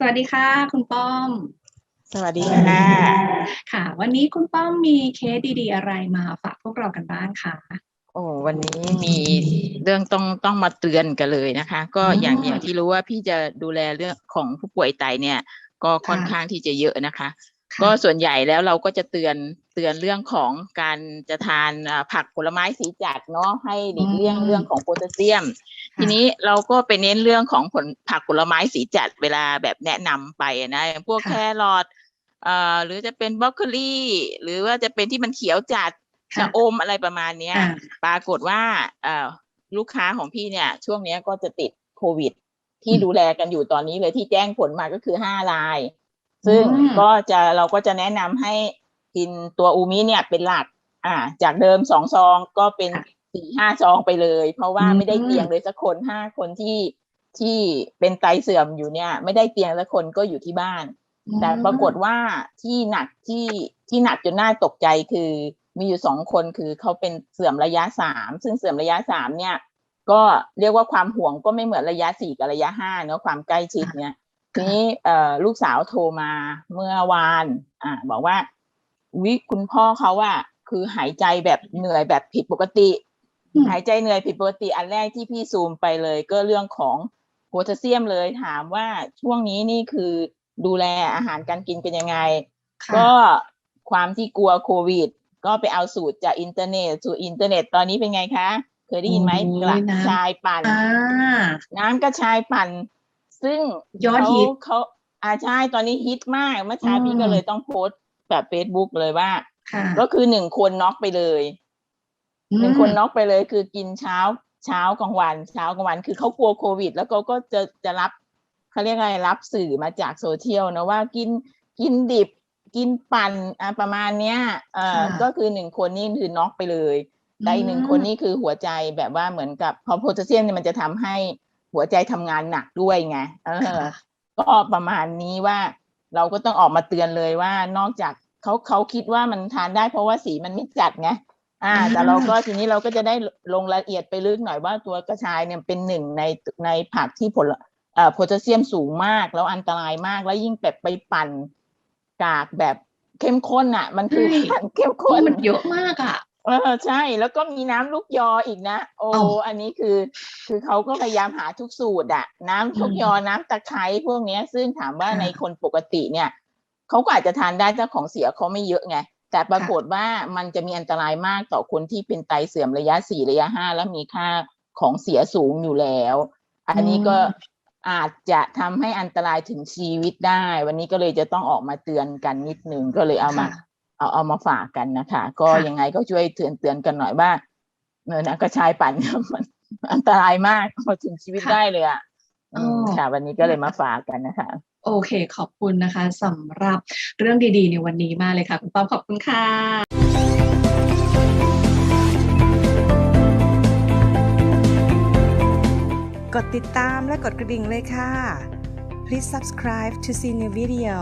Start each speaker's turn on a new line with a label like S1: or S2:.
S1: สวัสดีค่ะ คุณป้อม
S2: สวัสดีค่ะ
S1: ค่ะ วันนี้คุณป้อมมีเคสดีๆ อะไรมาฝากพวกเรากันบ้างคะ
S2: โอ้วันนี้มีเรื่องต้องต้องมาเตือนกันเลยนะคะ ก็
S1: อ๋อ
S2: อ
S1: อ
S2: ย่างอย่างที่รู้ว่าพี่จะดูแลเรื่องของผู้ป่วยไตเนี่ย ก็ค่อน
S1: ค่ะ
S2: ข้างที่จะเยอะนะคะ
S1: ค่ะ
S2: ก็ส่วนใหญ่แล้วเราก็จะเตือนเตือนเรื่องของการจะทานอ่าผักผลไม้สีจัดเนาะให้หลีกเลี่ยง
S1: อืม
S2: เรื่องของโพแทสเซียม ทีนี้เราก็ไปเน้นเรื่องของผลผักผลไม้สีจัดเวลาแบบแนะนำไปอะนะอย่างพวก
S1: ค่ะ
S2: แครอทเอ่อหรือจะเป็นบรอกโคลีหรือว่าจะเป็นที่มันเขียวจัด
S1: ค่ะ
S2: ชะอมอะไรประมาณเนี้ย
S1: อ่า
S2: ปรากฏว่าเอ่อลูกค้าของพี่เนี่ย ช่วงเนี้ยก็จะติดโควิด ที่
S1: อืม
S2: ดูแลกันอยู่ตอนนี้เลยที่แจ้งผลมาก็คือห้าราย ซึ่ง
S1: อืม
S2: ก็จะเราก็จะแนะนำให้ กินตัวอูมิเนี่ยเป็นหลัก อ่า จากเดิมสองซองก็เป็นสี่ห้าซองไปเลย เพราะว่า
S1: อืม
S2: ไม่ได้เตียงเลยสักคนห้าคนที่ที่เป็นไตเสื่อมอยู่เนี่ย ไม่ได้เตียงสักคนก็อยู่ที่บ้าน แต่ปรากฏว่าที่หนักที่ที่หนักจนน่าตกใจคือมีอยู่สองคนคือเขาเป็นเสื่อมระยะสามซึ่งเสื่อมระยะสามเนี่ย ก็เรียกว่าความห่วงก็ไม่เหมือนระยะสี่กับระยะห้าเนอะความใกล้ชิดเนี่ยทีนี้เอ่อลูกสาวโทรมาเมื่อวาน อ่า บอกว่า วิคุณพ่อเขาว่าคือหายใจแบบเหนื่อยแบบผิดปกติ
S1: อืม
S2: หายใจเหนื่อยผิดปกติอันแรกที่พี่ซูมไปเลย ก็เรื่องของโพแทสเซียมเลยถามว่าช่วงนี้นี่คือดูแลอาหารการกินเป็นยังไง
S1: ค่ะ
S2: ก็ความที่กลัวโควิด ก็ไปเอาสูตรจากอินเทอร์เน็ตสูตรอินเทอร์เน็ตตอนนี้เป็นไงคะ เคยได้ยินไหม
S1: โอ้ย
S2: กระ
S1: น้ำ
S2: ชายปั่น
S1: อ่า
S2: น้ำกระชายปั่น ซึ่ง
S1: ยอดฮิต
S2: เขาเขาอาใช่ตอนนี้ฮิตมากเมื่อเช้า
S1: อืม
S2: พี่ก็เลยต้องโพสต์ แบบเฟซบุ๊กเลยว่า
S1: ค่ะ
S2: ก็คือหนึ่งคนน็อกไปเลยหนึ่งคนน็อกไปเลย คือกินเช้าเช้ากลางวันเช้ากลางวัน คือเขากลัวโควิด แล้วเขาก็จะจะรับเขาเรียกอะไรรับสื่อมาจากโซเชียลนะว่ากินกินดิบกินปั่นอะประมาณเนี้ยเอ่อ
S1: ค่ะ
S2: ก็คือหนึ่งคนนี่คือน็อกไปเลยแต่อีกหนึ่ง
S1: อืม
S2: คนนี่คือหัวใจแบบว่าเหมือนกับพอโพแทสเซียมเนี่ยมันจะทำให้หัวใจทำงานหนักด้วยไงเออ
S1: ค่ะ
S2: ก็ประมาณนี้ว่า เราก็ต้องออกมาเตือนเลยว่านอกจากเขาเขาคิดว่ามันทานได้เพราะว่าสีมันไม่จัดไงอ่า
S1: อ่า
S2: แต่เราก็ทีนี้เราก็จะได้ลงรายละเอียดไปลึกหน่อยว่าตัวกระชายเนี่ยเป็นหนึ่งในในผักที่ผลเอ่อโพแทสเซียมสูงมากแล้วอันตรายมากแล้วยิ่งแบบไปปั่นกากแบบเข้มข้นอะ มันคือ
S1: ใช่
S2: ปั่นเข้ม
S1: โอ้
S2: ข้น
S1: มันเยอะมากอะ
S2: เออใช่แล้วก็มีน้ำลูกยออีกนะ โอ้
S1: เอ้า
S2: อันนี้คือ คือเขาก็พยายามหาทุกสูตรอะน้ำลูกยอน้ำตะไคร้พวกเนี้ยซึ่งถามว่า
S1: ค่ะ
S2: ในคนปกติเนี่ยเขาก็อาจจะทานได้ถ้าของเสียเขาไม่เยอะไงแต่ปรากฏว่ามันจะมีอันตรายมากต่อคนที่เป็นไตเสื่อมระยะสี่ระยะห้าแล้วมีค่าของเสียสูงอยู่แล้ว อันนี้ก็
S1: อืม
S2: อาจจะทำให้อันตรายถึงชีวิตได้ วันนี้ก็เลยจะต้องออกมาเตือนกันนิดนึงก็เลยเอามา
S1: ค่ะ
S2: เอาเอามาฝากกันนะคะ ก็
S1: ค่ะ
S2: ยังไงก็ช่วยเตือนเตือนกันหน่อยว่าเออนะกระชายปั่นมันอันตรายมากพอถึงชีวิตได้เลยอะอืมค่ะ วันนี้ก็เลยมาฝากกันนะคะ
S1: โอเค ขอบคุณนะคะสำหรับเรื่องดีๆ ในวันนี้มากเลยค่ะ คุณป้อมขอบคุณค่ะ
S3: กดติดตามและกดกระดิ่งเลยค่ะ Please subscribe to see new video